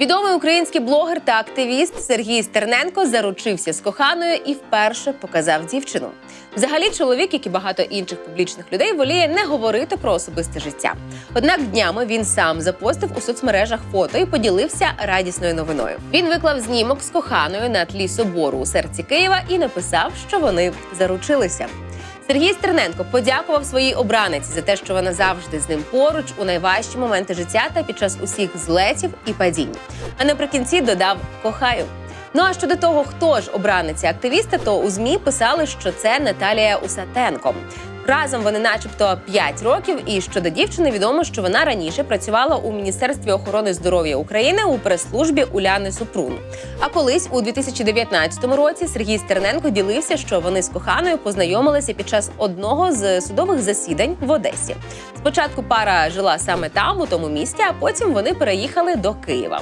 Відомий український блогер та активіст Сергій Стерненко заручився з коханою і вперше показав дівчину. Взагалі, чоловік, як і багато інших публічних людей, воліє не говорити про особисте життя. Однак днями він сам запостив у соцмережах фото і поділився радісною новиною. Він виклав знімок з коханою на тлі собору у серці Києва і написав, що вони заручилися. Сергій Стерненко подякував своїй обраниці за те, що вона завжди з ним поруч у найважчі моменти життя та під час усіх злетів і падінь. А наприкінці додав кохаю. Ну а щодо того, хто ж обраниця активіста, то у змі писали, що це Наталія Усатенко. Разом вони, начебто, 5 років. І щодо дівчини, відомо, що вона раніше працювала у міністерстві охорони здоров'я України у прес-службі Уляни Супрун. А колись у 2019 році Сергій Стерненко ділився, що вони з коханою познайомилися під час одного з судових засідань в Одесі. Спочатку пара жила саме там, у тому місті, а потім вони переїхали до Києва.